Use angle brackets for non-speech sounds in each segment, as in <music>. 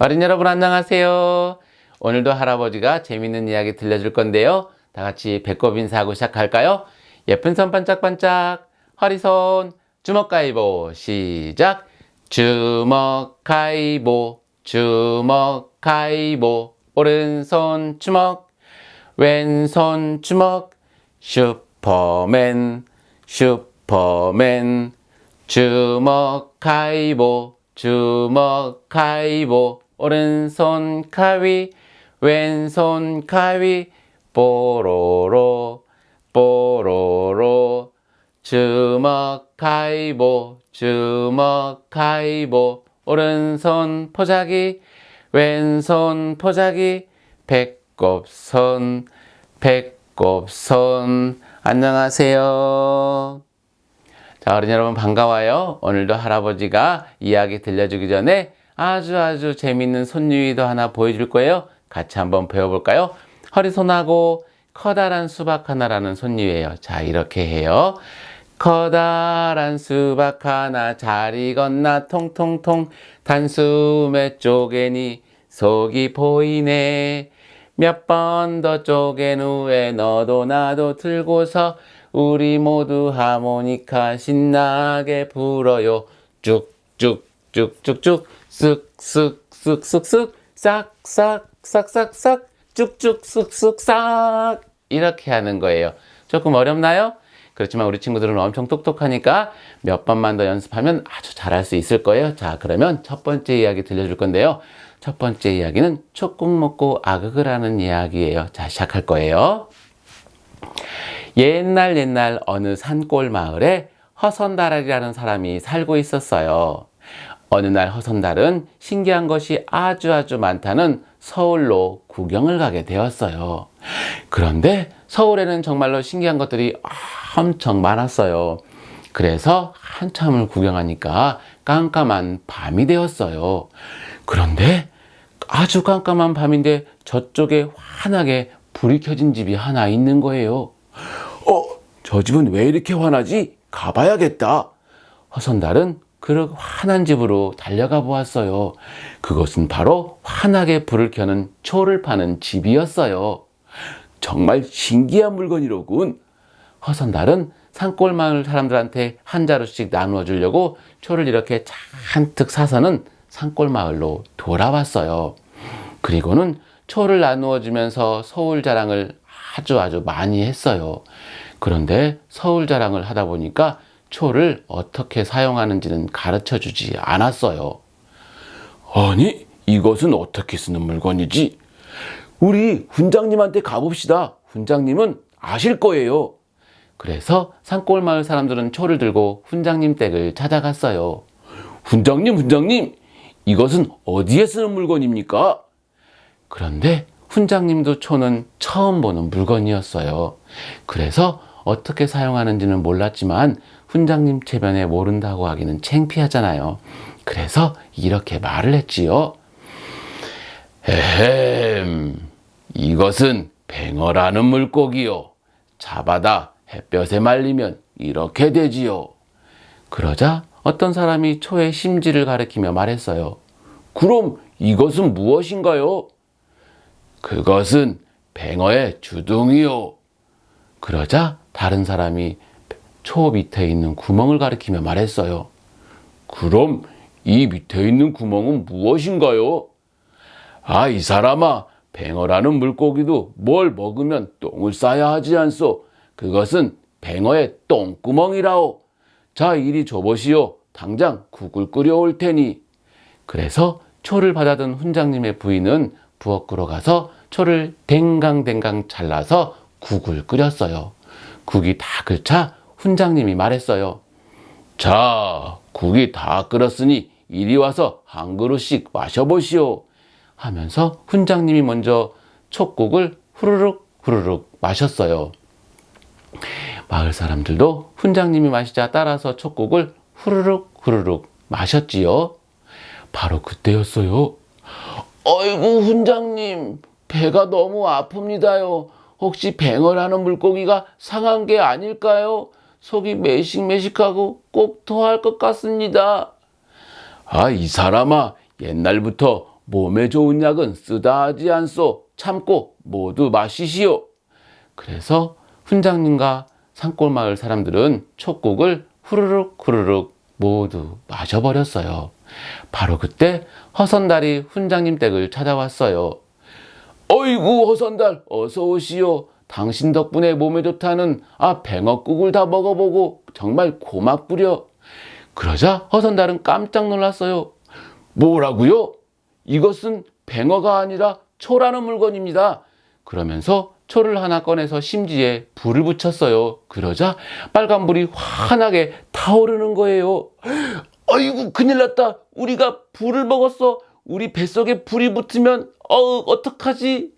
어린 여러분 안녕하세요. 오늘도 할아버지가 재밌는 이야기 들려줄 건데요. 다 같이 배꼽 인사하고 시작할까요? 예쁜 손 반짝반짝, 허리손, 주먹 가위보, 시작! 주먹 가위보, 주먹 가위보, 오른손 주먹, 왼손 주먹, 슈퍼맨, 슈퍼맨, 주먹 가위보, 주먹 가위보, 오른손 가위, 왼손 가위, 뽀로로, 뽀로로, 주먹 가위보, 주먹 가위보, 오른손 포자기, 왼손 포자기, 배꼽손, 배꼽손. 안녕하세요. 자, 어린 여러분 반가워요. 오늘도 할아버지가 이야기 들려주기 전에 아주 아주 재밌는 손유이도 하나 보여줄 거예요. 같이 한번 배워볼까요? 허리손하고 커다란 수박 하나라는 손유예요. 자, 이렇게 해요. 커다란 수박 하나 잘 익었나 통통통 단숨에 쪼개니 속이 보이네. 몇 번 더 쪼갠 후에 너도 나도 들고서 우리 모두 하모니카 신나게 불어요. 쭉쭉쭉쭉쭉 쓱쓱쓱쓱쓱 싹싹싹싹싹 쭉쭉 쓱쓱 싹 이렇게 하는 거예요. 조금 어렵나요? 그렇지만 우리 친구들은 엄청 똑똑하니까 몇 번만 더 연습하면 아주 잘할 수 있을 거예요. 자, 그러면 첫 번째 이야기 들려줄 건데요. 첫 번째 이야기는 초국 먹고 아극을 하는 이야기예요. 자, 시작할 거예요. 옛날 옛날 어느 산골 마을에 허선달이라는 사람이 살고 있었어요. 어느 날 허선달은 신기한 것이 아주 아주 많다는 서울로 구경을 가게 되었어요. 그런데 서울에는 정말로 신기한 것들이 엄청 많았어요. 그래서 한참을 구경하니까 깜깜한 밤이 되었어요. 그런데 아주 깜깜한 밤인데 저쪽에 환하게 불이 켜진 집이 하나 있는 거예요. 어, 저 집은 왜 이렇게 환하지? 가봐야겠다. 허선달은 그 환한 집으로 달려가 보았어요. 그것은 바로 환하게 불을 켜는 초를 파는 집이었어요. 정말 신기한 물건이로군. 허선달은 산골 마을 사람들한테 한 자루씩 나누어 주려고 초를 이렇게 잔뜩 사서는 산골 마을로 돌아왔어요. 그리고는 초를 나누어 주면서 서울 자랑을 아주 아주 많이 했어요. 그런데 서울 자랑을 하다 보니까 초를 어떻게 사용하는지는 가르쳐 주지 않았어요. 아니, 이것은 어떻게 쓰는 물건이지? 우리 훈장님한테 가봅시다. 훈장님은 아실 거예요. 그래서 산골 마을 사람들은 초를 들고 훈장님 댁을 찾아갔어요. 훈장님, 훈장님, 이것은 어디에 쓰는 물건입니까? 그런데 훈장님도 초는 처음 보는 물건이었어요. 그래서 어떻게 사용하는지는 몰랐지만 훈장님 체면에 모른다고 하기는 창피하잖아요. 그래서 이렇게 말을 했지요. 에헴, 이것은 뱅어라는 물고기요. 잡아다 햇볕에 말리면 이렇게 되지요. 그러자 어떤 사람이 초의 심지를 가리키며 말했어요. 그럼 이것은 무엇인가요? 그것은 뱅어의 주둥이요. 그러자 다른 사람이 초 밑에 있는 구멍을 가리키며 말했어요. 그럼 이 밑에 있는 구멍은 무엇인가요? 아, 이 사람아, 뱅어라는 물고기도 뭘 먹으면 똥을 싸야 하지 않소. 그것은 뱅어의 똥구멍이라오. 자, 이리 줘보시오. 당장 국을 끓여올 테니. 그래서 초를 받아든 훈장님의 부인은 부엌으로 가서 초를 댕강댕강 잘라서 국을 끓였어요. 국이 다 끓자 훈장님이 말했어요. 자, 국이 다 끓었으니 이리 와서 한 그릇씩 마셔보시오. 하면서 훈장님이 먼저 촛국을 후루룩 후루룩 마셨어요. 마을 사람들도 훈장님이 마시자 따라서 촛국을 후루룩 후루룩 마셨지요. 바로 그때였어요. 어이구 훈장님 배가 너무 아픕니다요. 혹시 뱅어라는 물고기가 상한 게 아닐까요? 속이 매식매식하고 꼭 토할 것 같습니다. 아, 이 사람아, 옛날부터 몸에 좋은 약은 쓰다 하지 않소. 참고 모두 마시시오. 그래서 훈장님과 산골마을 사람들은 촉국을 후루룩 후루룩 모두 마셔버렸어요. 바로 그때 허선달이 훈장님 댁을 찾아왔어요. 어이구 허선달 어서 오시오. 당신 덕분에 몸에 좋다는 아 뱅어국을 다 먹어보고 정말 고맙구려. 그러자 허선달은 깜짝 놀랐어요. 뭐라고요? 이것은 뱅어가 아니라 초라는 물건입니다. 그러면서 초를 하나 꺼내서 심지에 불을 붙였어요. 그러자 빨간불이 환하게 타오르는 거예요. 아이고 큰일 났다. 우리가 불을 먹었어. 우리 뱃속에 불이 붙으면 어 어떡하지?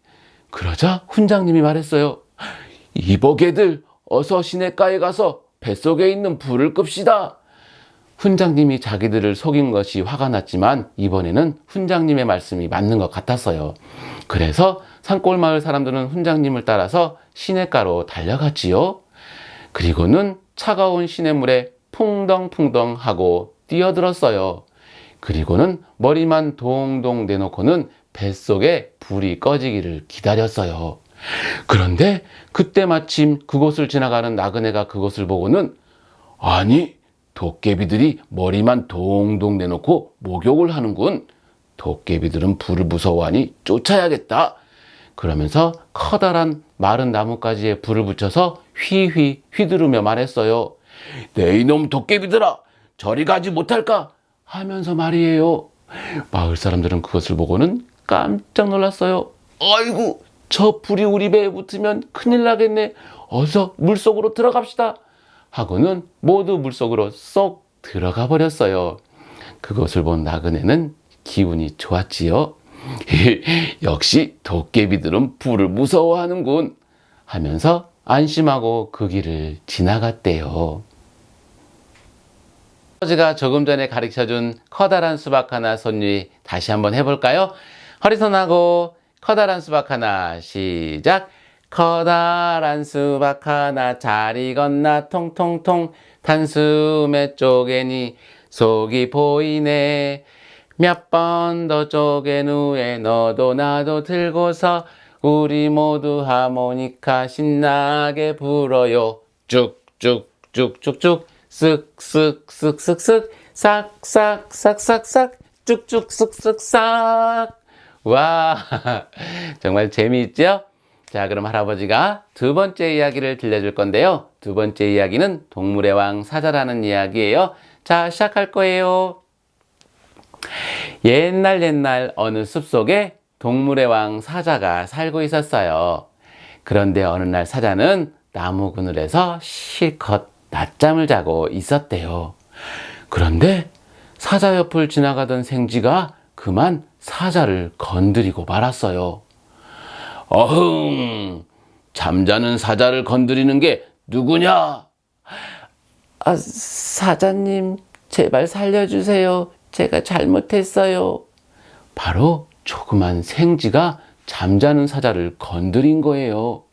그러자 훈장님이 말했어요. 이보게들 어서 시냇가에 가서 뱃속에 있는 불을 끕시다. 훈장님이 자기들을 속인 것이 화가 났지만 이번에는 훈장님의 말씀이 맞는 것 같았어요. 그래서 산골마을 사람들은 훈장님을 따라서 시냇가로 달려갔지요. 그리고는 차가운 시냇물에 풍덩풍덩 하고 뛰어들었어요. 그리고는 머리만 동동 내놓고는 뱃속에 불이 꺼지기를 기다렸어요. 그런데 그때 마침 그곳을 지나가는 나그네가 그것을 보고는 아니 도깨비들이 머리만 동동 내놓고 목욕을 하는군. 도깨비들은 불을 무서워하니 쫓아야겠다. 그러면서 커다란 마른 나뭇가지에 불을 붙여서 휘휘 휘두르며 말했어요. 내 이놈 도깨비들아, 저리 가지 못할까? 하면서 말이에요. 마을 사람들은 그것을 보고는 깜짝 놀랐어요. 아이고, 저 불이 우리 배에 붙으면 큰일 나겠네. 어서 물속으로 들어갑시다. 하고는 모두 물속으로 쏙 들어가 버렸어요. 그것을 본 나그네는 기분이 좋았지요. <laughs> 역시 도깨비들은 불을 무서워하는군 하면서 안심하고 그 길을 지나갔대요. 아버지가 조금 전에 가르쳐준 커다란 수박 하나 손위 다시 한번 해볼까요? 허리손하고 커다란 수박 하나. 시작. 커다란 수박 하나. 잘 익었나 통통통. 단숨에 쪼개니 속이 보이네. 몇 번 더 쪼갠 후에 너도 나도 들고서 우리 모두 하모니카 신나게 불어요. 쭉쭉쭉쭉쭉. 쓱쓱쓱쓱쓱. 싹싹싹싹싹. 쭉쭉 쓱쓱싹 와 <laughs> 정말 재미있죠? 자, 그럼 할아버지가 두 번째 이야기를 들려줄 건데요. 두 번째 이야기는 동물의 왕 사자라는 이야기예요. 자, 시작할 거예요. 옛날 옛날 어느 숲속에 동물의 왕 사자가 살고 있었어요. 그런데 어느 날 사자는 나무 그늘에서 실컷 낮잠을 자고 있었대요. 그런데 사자 옆을 지나가던 생쥐가 그만 사자를 건드리고 말았어요. 어흥, 잠자는 사자를 건드리는 게 누구냐? 아, 사자님, 제발 살려주세요. 제가 잘못했어요. 바로 조그만 생쥐가 잠자는 사자를 건드린 거예요.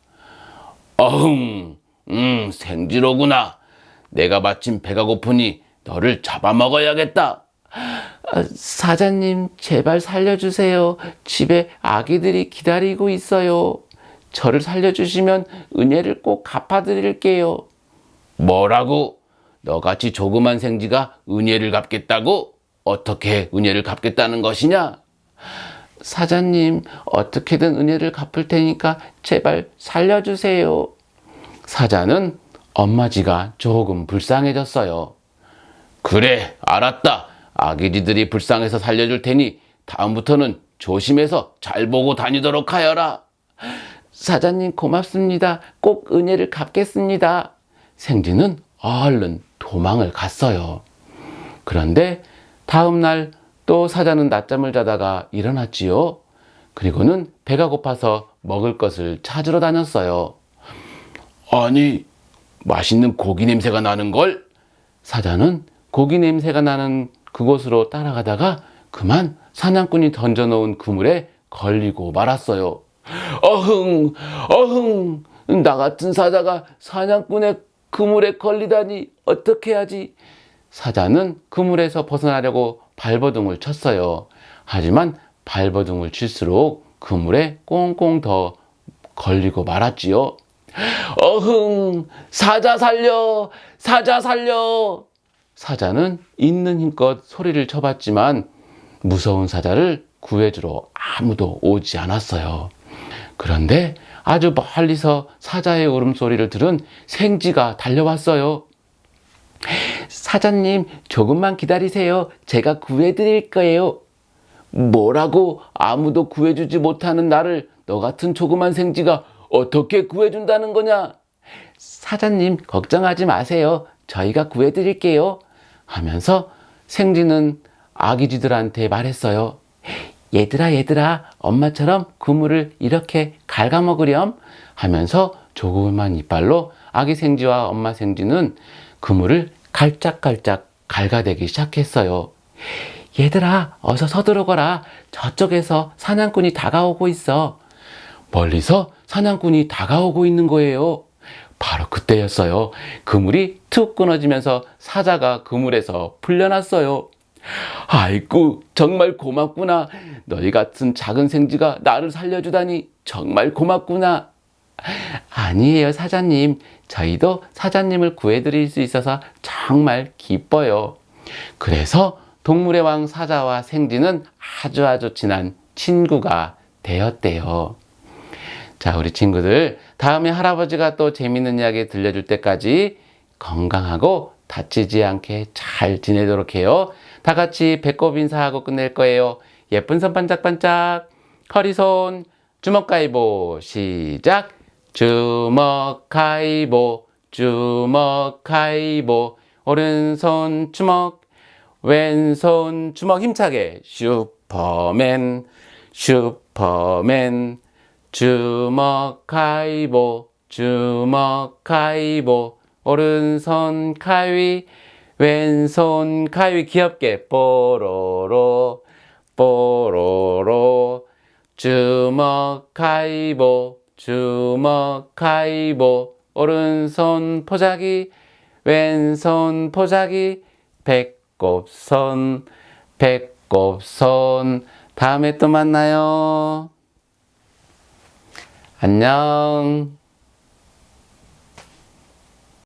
어흥, 음, 생쥐로구나. 내가 마침 배가 고프니 너를 잡아먹어야겠다. 아, 사자님, 제발 살려주세요. 집에 아기들이 기다리고 있어요. 저를 살려주시면 은혜를 꼭 갚아드릴게요. 뭐라고? 너같이 조그만 생쥐가 은혜를 갚겠다고? 어떻게 은혜를 갚겠다는 것이냐? 사자님, 어떻게든 은혜를 갚을 테니까 제발 살려주세요. 사자는 엄마지가 조금 불쌍해졌어요. 그래, 알았다. 아기지들이 불쌍해서 살려줄 테니 다음부터는 조심해서 잘 보고 다니도록 하여라. 사자님 고맙습니다. 꼭 은혜를 갚겠습니다. 생쥐는 얼른 도망을 갔어요. 그런데 다음 날 또 사자는 낮잠을 자다가 일어났지요. 그리고는 배가 고파서 먹을 것을 찾으러 다녔어요. 아니, 맛있는 고기 냄새가 나는 걸? 사자는 고기 냄새가 나는 그곳으로 따라가다가 그만 사냥꾼이 던져놓은 그물에 걸리고 말았어요. 어흥, 어흥, 나 같은 사자가 사냥꾼의 그물에 걸리다니 어떻게 하지? 사자는 그물에서 벗어나려고 발버둥을 쳤어요. 하지만 발버둥을 칠수록 그물에 꽁꽁 더 걸리고 말았지요. 어흥, 사자 살려, 사자 살려. 사자는 있는 힘껏 소리를 쳐봤지만 무서운 사자를 구해주러 아무도 오지 않았어요. 그런데 아주 멀리서 사자의 울음소리를 들은 생쥐가 달려왔어요. 사자님, 조금만 기다리세요. 제가 구해드릴 거예요. 뭐라고 아무도 구해주지 못하는 나를 너 같은 조그만 생쥐가 어떻게 구해준다는 거냐? 사자님, 걱정하지 마세요. 저희가 구해드릴게요. 하면서 생쥐는 아기 쥐들한테 말했어요. 얘들아, 얘들아, 엄마처럼 그물을 이렇게 갉아먹으렴 하면서 조그만 이빨로 아기 생쥐와 엄마 생쥐는 그물을 갈짝갈짝 갉아대기 시작했어요. 얘들아, 어서 서두르거라. 저쪽에서 사냥꾼이 다가오고 있어. 멀리서 사냥꾼이 다가오고 있는 거예요. 바로 그때였어요. 그물이 툭 끊어지면서 사자가 그물에서 풀려났어요. 아이고, 정말 고맙구나. 너희 같은 작은 생쥐가 나를 살려주다니 정말 고맙구나. 아니에요, 사자님. 저희도 사자님을 구해드릴 수 있어서 정말 기뻐요. 그래서 동물의 왕 사자와 생쥐는 아주 아주 친한 친구가 되었대요. 자, 우리 친구들, 다음에 할아버지가 또 재밌는 이야기 들려줄 때까지 건강하고 다치지 않게 잘 지내도록 해요. 다 같이 배꼽 인사하고 끝낼 거예요. 예쁜 손 반짝반짝, 허리손, 주먹 가위보, 시작! 주먹 가위보, 주먹 가위보, 오른손 주먹, 왼손 주먹 힘차게, 슈퍼맨, 슈퍼맨, 주먹 가위보 주먹 가위보 오른손 가위 왼손 가위 귀엽게 뽀로로 뽀로로 주먹 가위보 주먹 가위보 오른손 포자기 왼손 포자기 배꼽손 배꼽손 다음에 또 만나요. 안녕.